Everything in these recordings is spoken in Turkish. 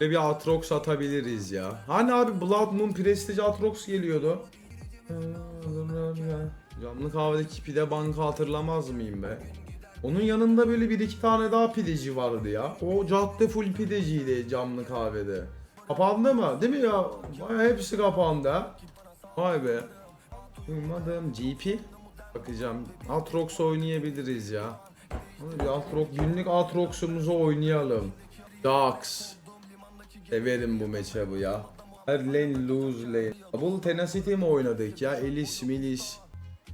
Ve bir Atrox atabiliriz ya. Hani abi Blood Moon Prestige Atrox geliyordu. Camlı kahvedeki pide banka hatırlamaz mıyım be? Onun yanında böyle bir iki tane daha pideci vardı ya. O cadde full pideciydi camlı kahvede. Kapandı mı? Değil mi ya? Vay, hepsi kapandı ha. Vay be. Duymadım. GP. Bakacağım. Atrox oynayabiliriz ya. Hadi Atrox, günlük Atrox'umuzu oynayalım. Dax. Severim bu matchup'ı ya. Her lane lose lane. Double Tenacity mi oynadık ya? Elis milis.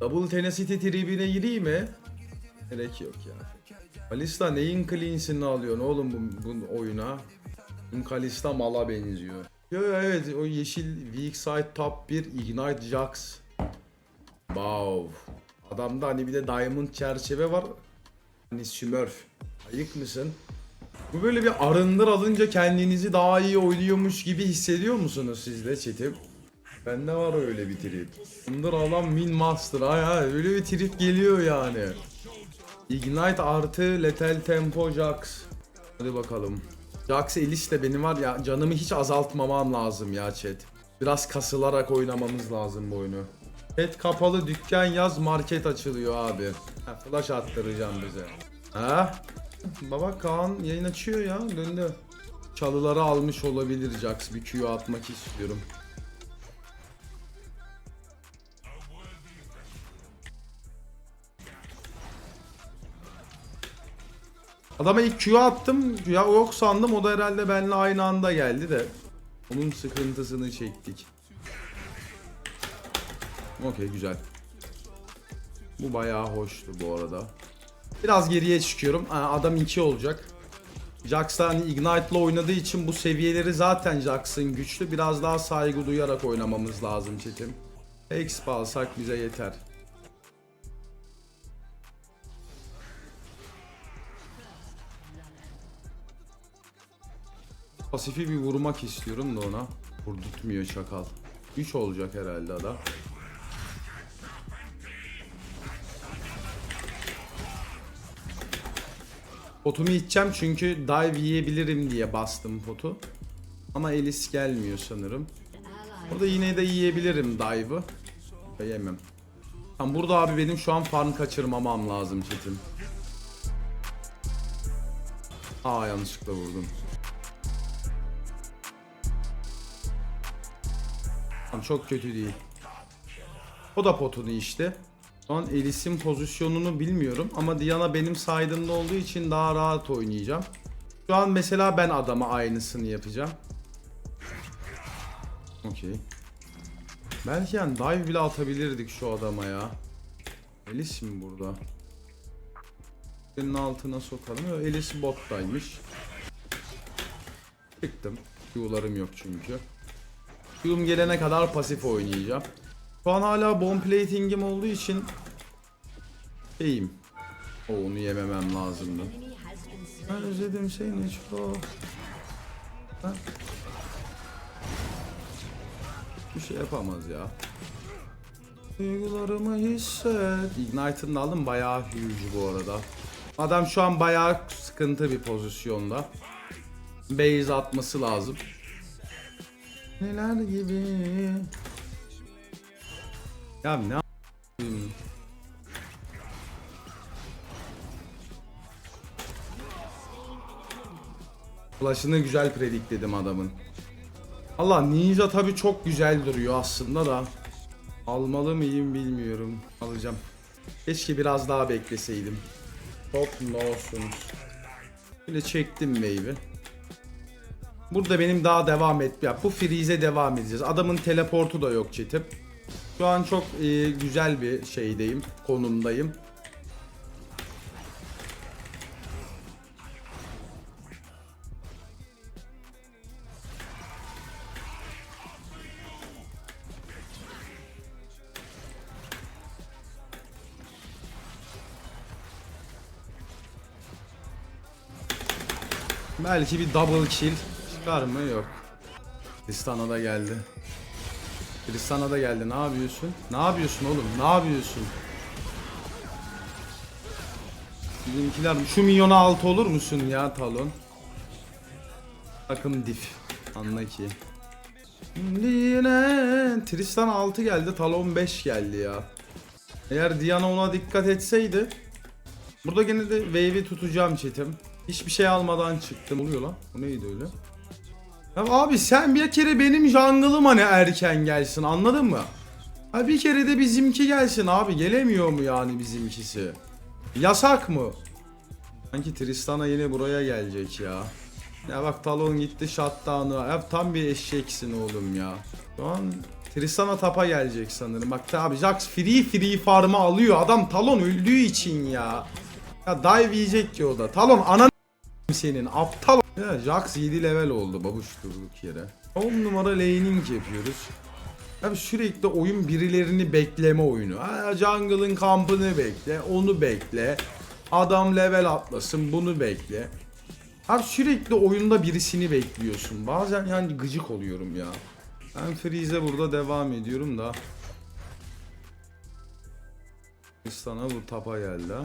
Double Tenacity tribine gireyim mi? Gerek yok ya. Kalista neyin cleans'ini alıyorsun oğlum bu, bu oyuna? Kalista mala benziyor. Yo yo, evet o yeşil weak side top 1 Ignite Jax. Wow. Adamda hani bir de diamond çerçeve var. Hani Smurf. Ayık mısın? Bu böyle bir arındır alınca kendinizi daha iyi oynuyormuş gibi hissediyor musunuz siz de chat'im? Bende var öyle bir trip. Arındır alan Min Master. Ay ay öyle bir trip geliyor yani. Ignite artı Lethal Tempo Jax. Hadi bakalım. Jax Elis de benim var ya canımı hiç azaltmamam lazım ya chat. Biraz kasılarak oynamamız lazım bu oyunu. Chat kapalı dükkan yaz market açılıyor abi. Ha, flash attıracağım bize. Ha? Baba Kaan yayın açıyor ya döndü. Çalıları almış olabilir Jax bir Q atmak istiyorum. Adama ilk Q attım. Ya yok sandım. O da herhalde benimle aynı anda geldi de. Onun sıkıntısını çektik. Okey güzel. Bu bayağı hoştu bu arada. Biraz geriye çıkıyorum. Adam 2 olacak. Jax hani Ignite'la oynadığı için bu seviyeleri zaten Jax'ın güçlü. Biraz daha saygı duyarak oynamamız lazım çetim. Exp alsak bize yeter. Pasifi bir vurmak istiyorum da ona. Vurdurtmuyor çakal. 3 olacak herhalde adam. Potumu içeceğim çünkü dive yiyebilirim diye bastım potu. Ama Elis gelmiyor sanırım. Burada yine de yiyebilirim dive'ı. Yemem. Tamam burada abi benim şu an farm kaçırmamam lazım çetim. Aa yanlışlıkla vurdum. Tamam çok kötü değil. O da potunu işte. Şu an Elis'in pozisyonunu bilmiyorum ama Diana benim saydığımda olduğu için daha rahat oynayacağım. Şu an mesela ben adama aynısını yapacağım. Okey. Belki yani dive bile atabilirdik şu adama ya. Elis mi burada? Senin altına sokalım. Elis bottaymış. Çıktım. Q'larım yok çünkü. Q'um gelene kadar pasif oynayacağım. Şu an hala bomb plating'im olduğu için şeyim. O onu yememem lazımdı. Ben özledim seni çok. Ha? Bir şey yapamaz ya. Duygularımı hisset. Ignite'ını aldım bayağı huge bu arada. Adam şu an bayağı sıkıntı bir pozisyonda. Base atması lazım. Neler gibi. Ya ne? Flash'ını güzel predikledim adamın. Allah ninja tabi çok güzel duruyor aslında da. Almalı mıyım bilmiyorum. Alacağım. Keşke biraz daha bekleseydim. Top olsun. Böyle çektim wave'i. Burada benim daha devam et. Ya bu freeze'e devam edeceğiz. Adamın teleportu da yok çetim. Şu an çok e, güzel bir şeydeyim, konumdayım. Belki bir double kill çıkar mı? Yok. Tristana da geldi. Tristana da geldi. Ne yapıyorsun? Ne yapıyorsun oğlum? Ne yapıyorsun? Bizimkiler şu milyona altı olur musun ya Talon? Takım diff. Anla ki. Yine Tristan 6 geldi, Talon 5 geldi ya. Eğer Diana ona dikkat etseydi Burada gene de wave'i tutacağım chatim. Hiçbir şey almadan çıktım. Oluyor lan. Bu neydi öyle? Ya abi sen bir kere benim jungle'ım hani erken gelsin anladın mı? Ha bir kere de bizimki gelsin abi. Gelemiyor mu yani bizimkisi? Yasak mı? Sanki Tristana yine buraya gelecek ya. Ya bak Talon gitti shutdown'a. Ya tam bir eşeksin oğlum ya. Şu an Tristana tapa gelecek sanırım. Bak abi Jax free free farm'ı alıyor. Adam Talon öldüğü için ya. Ya dive yiyecek ki o da. Talon anan senin aptal. Ya Jax 7 level oldu babuş durduk yere. 10 numara laning yapıyoruz. Abi sürekli oyun birilerini bekleme oyunu. Ha, jungle'ın kampını bekle, onu bekle. Adam level atlasın, bunu bekle. Abi sürekli oyunda birisini bekliyorsun. Bazen yani gıcık oluyorum ya. Ben Freeze'e burada devam ediyorum da. Tristan'a bu tapa geldi ha.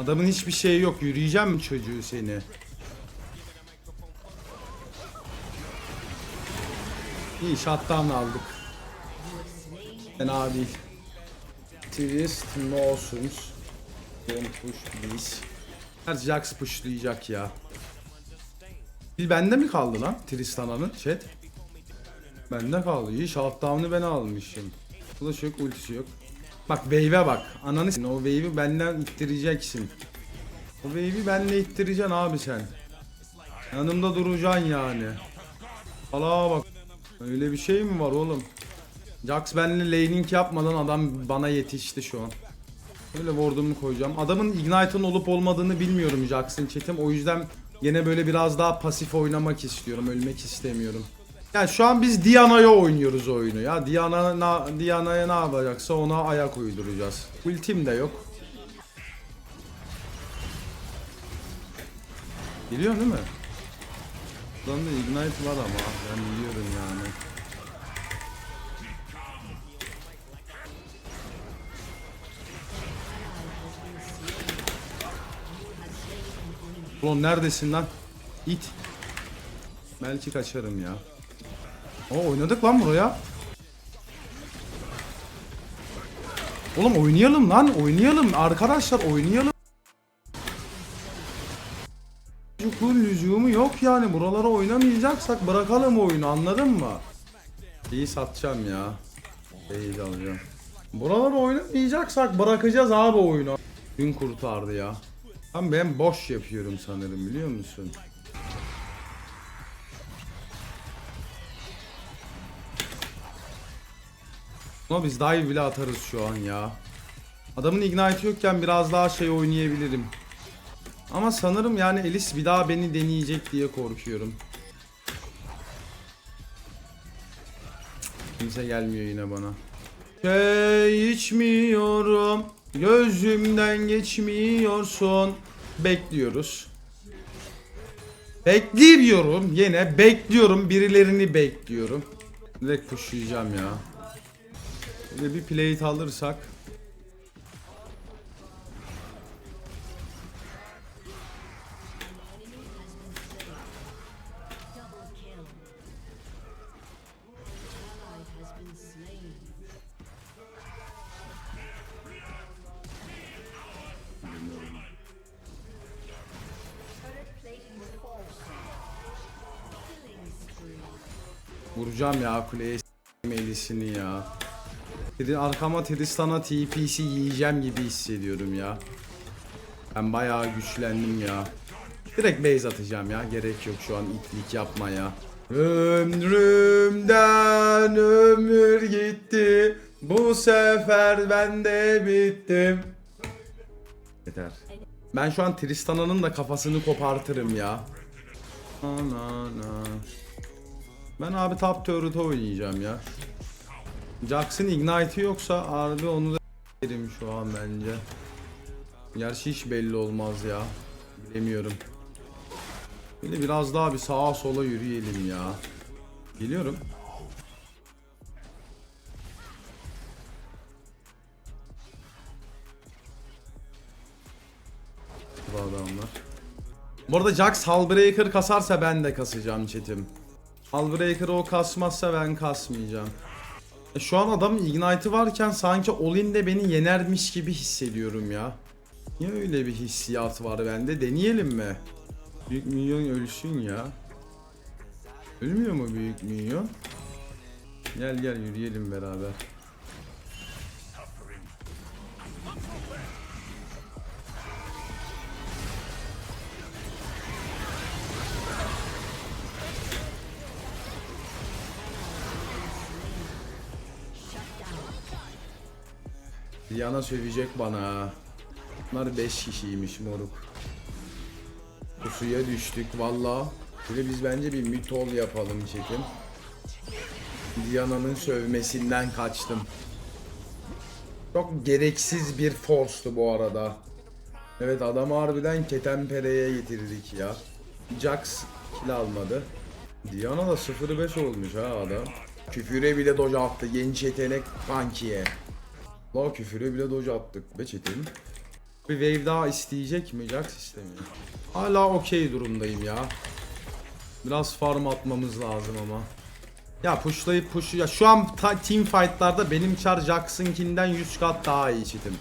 Adamın hiçbir şeyi yok. Yürüyeceğim mi çocuğu seni? İyi shutdown aldık. Fena değil. Twist, Motions. Don't push please. Her Jax pushlayacak ya. Bil bende mi kaldı lan Tristana'nın chat? Bende kaldı. İyi shutdown'ı ben almışım. Flash yok, ultisi yok. Bak wave'e bak. Ananı o wave'i benden ittireceksin. O wave'i benle ittireceksin abi sen. Yanımda duracaksın yani. Allah bak. Öyle bir şey mi var oğlum? Jax benle laning yapmadan adam bana yetişti şu an. Böyle ward'umu koyacağım. Adamın Ignite'ın olup olmadığını bilmiyorum Jax'ın chatim. O yüzden gene böyle biraz daha pasif oynamak istiyorum. Ölmek istemiyorum. Yani şu an biz Diana'ya oynuyoruz oyunu ya. Diana na, Diana'ya ne yapacaksa ona ayak uyduracağız. Ultim de yok. Biliyor değil mi? Buradan da Ignite var ama ben biliyorum yani. Ulan neredesin lan? İt. Belki kaçarım ya. O oynadık lan buraya. Oğlum oynayalım lan oynayalım arkadaşlar oynayalım. Çocukluğun lüzumu yok yani buralara oynamayacaksak bırakalım oyunu anladın mı? İyi satacağım ya. İyi alacağım. Buralara oynamayacaksak bırakacağız abi oyunu. Gün kurtardı ya. Ben boş yapıyorum sanırım biliyor musun? Ama biz dive bile atarız şu an ya. Adamın ignite yokken biraz daha şey oynayabilirim. Ama sanırım yani Elis bir daha beni deneyecek diye korkuyorum. Kimse gelmiyor yine bana. Şey içmiyorum. Gözümden geçmiyorsun. Bekliyoruz. Bekliyorum yine bekliyorum birilerini bekliyorum. Direkt pushlayacağım ya. Böyle bir plate alırsak. Vuracağım ya kuleye elisini ya. Tri- Arkama Tristan'a TP'si yiyeceğim gibi hissediyorum ya. Ben bayağı güçlendim ya. Direkt base atacağım ya. Gerek yok şu an itlik yapma ya. Ömrümden ömür gitti. Bu sefer ben de bittim. Yeter. Ben şu an Tristana'nın da kafasını kopartırım ya. Ana ana. Ben abi top turret oynayacağım ya. Jax'ın ignite'i yoksa harbi onu da Derim şu an bence. Gerçi hiç belli olmaz ya. Bilemiyorum. Böyle biraz daha bir sağa sola yürüyelim ya. Geliyorum. Bu adamlar. Bu arada Jax Hullbreaker kasarsa ben de kasacağım chatim. Hullbreaker'ı o kasmazsa ben kasmayacağım. Şu an adam Ignite'ı varken sanki Olin de beni yenermiş gibi hissediyorum ya. Niye öyle bir hissiyat var bende? Deneyelim mi? Büyük minyon ölsün ya. Ölmüyor mu büyük minyon? Gel gel yürüyelim beraber. Diana sövecek bana. Bunlar 5 kişiymiş moruk. Pusuya düştük valla. Böyle biz bence bir mitol yapalım çekim. Diana'nın sövmesinden kaçtım. Çok gereksiz bir force'tu bu arada. Evet adamı harbiden ketempereye getirdik ya. Jax kill almadı. Diana da 0-5 olmuş ha adam. Küfüre bile dodge attı genç yetenek Punky'ye. La küfüre bile dodge attık be çetin. Bir wave daha isteyecek mi? Jax istemiyor. Hala okey durumdayım ya. Biraz farm atmamız lazım ama. Ya pushlayıp push ya şu an team fight'larda benim char Jax'ınkinden 100 kat daha iyi çitim.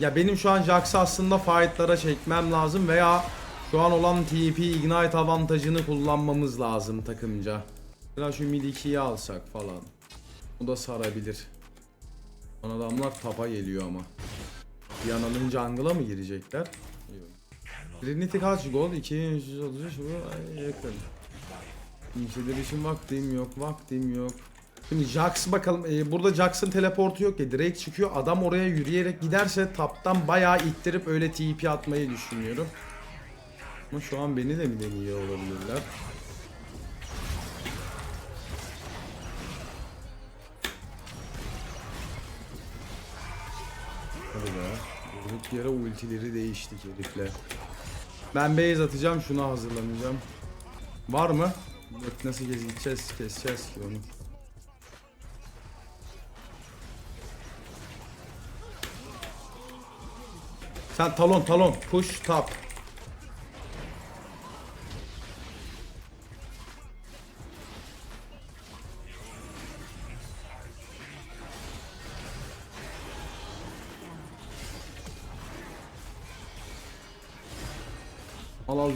Ya benim şu an Jax'ı aslında fight'lara çekmem lazım veya şu an olan TP Ignite avantajını kullanmamız lazım takımca. Biraz şu mid 2'yi alsak falan. Bu da sarabilir. Son adamlar tapa geliyor ama. Diana'nın jungle'a mı girecekler? Yok. Trinity kaç gol? 2333 bu yakın. İçin vaktim yok, vaktim yok. Şimdi Jax bakalım. e, burada Jax'ın teleportu yok ya. Direkt çıkıyor. Adam oraya yürüyerek giderse taptan bayağı ittirip öyle TP atmayı düşünüyorum. Ama şu an beni de mi deniyor olabilirler? Yere ultileri değiştik herifle. Ben base atacağım şuna hazırlanacağım. Var mı? Yok nasıl gezeceğiz keseceğiz ki onu. Sen talon talon push tap.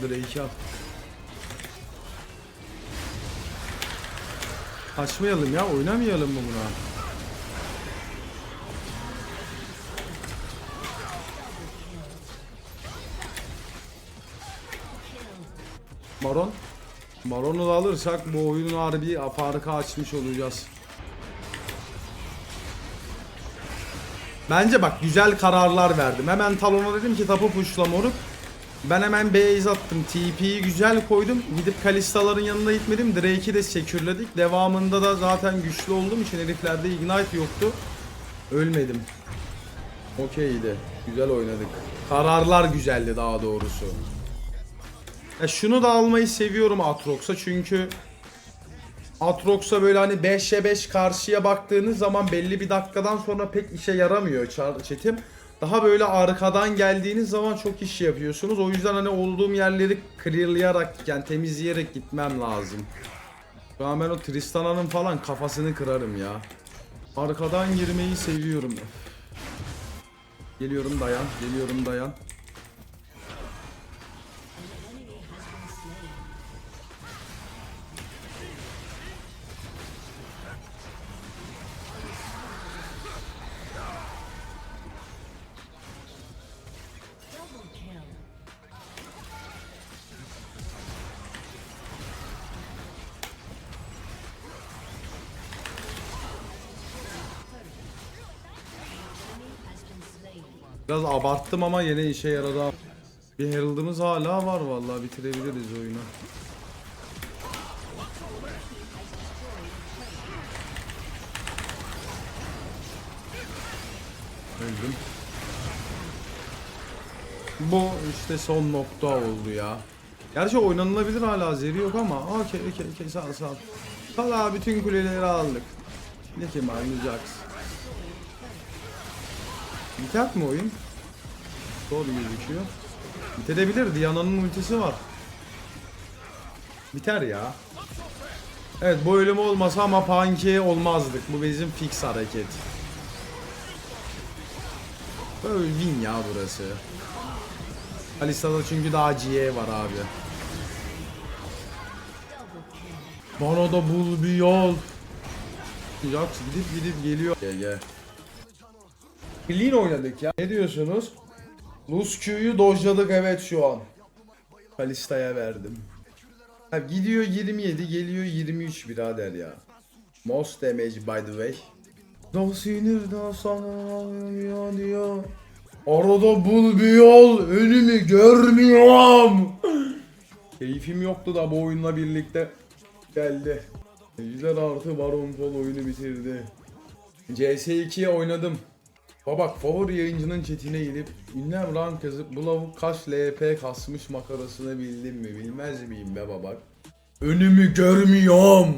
Al Drake'i al. Kaçmayalım ya oynamayalım mı buna? Baron. Baron'u da alırsak bu oyunun harbi farkı açmış olacağız. Bence bak güzel kararlar verdim. Hemen Talon'a dedim ki tapu pushla moruk. Ben hemen base attım. TP'yi güzel koydum. Gidip Kalista'ların yanına gitmedim. Drake'i de sekürledik. Devamında da zaten güçlü olduğum için heriflerde ignite yoktu. Ölmedim. Okeydi. Güzel oynadık. Kararlar güzeldi daha doğrusu. Ya şunu da almayı seviyorum Atrox'a çünkü Atrox'a böyle hani 5'e 5 karşıya baktığınız zaman belli bir dakikadan sonra pek işe yaramıyor çetim. Daha böyle arkadan geldiğiniz zaman çok iş yapıyorsunuz. O yüzden hani olduğum yerleri clearlayarak yani temizleyerek gitmem lazım. Şu an ben o Tristana'nın falan kafasını kırarım ya. Arkadan girmeyi seviyorum. Geliyorum dayan, geliyorum dayan. Abarttım ama yine işe yaradı. Bir Herald'ımız hala var vallahi bitirebiliriz oyunu. öldüm. Bu işte son nokta oldu ya. Gerçi oynanılabilir hala zeri yok ama okey okey okey sağ sağ. Valla bütün kuleleri aldık. Ne ki Jax. Biter mi oyun? Doğru gözüküyor. Bitebilir. Diana'nın ultisi var. Biter ya. Evet bu ölüm olmasa ama Panke olmazdık. Bu bizim fix hareket. Böyle win ya burası. Alisa'da çünkü daha GA var abi. Bana da bul bir yol. Jax gidip gidip geliyor. Gel gel. Clean oynadık ya. Ne diyorsunuz? Luz Q'yu dojladık evet şu an. Kalista'ya verdim. Ha, gidiyor 27 geliyor 23 birader ya. Most damage by the way. Da sinir da sana diyor. Arada bul bir yol önümü görmüyorum. Keyfim yoktu da bu oyunla birlikte geldi. Ejder artı Baron Pol oyunu bitirdi. CS2'ye oynadım. Babak favori yayıncının chatine gidip ünlem rank yazıp bu lavuk kaç LP kasmış makarasını bildim mi bilmez miyim be babak. Önümü görmüyorum.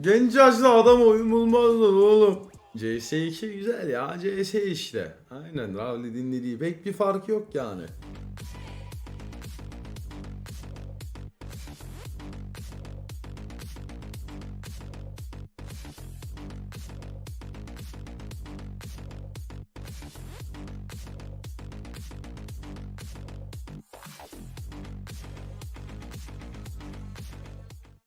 Genç yaşlı adam oyun bulmazlar oğlum. CS2 güzel ya CS işte. Aynen Ravli dinlediği pek bir fark yok yani.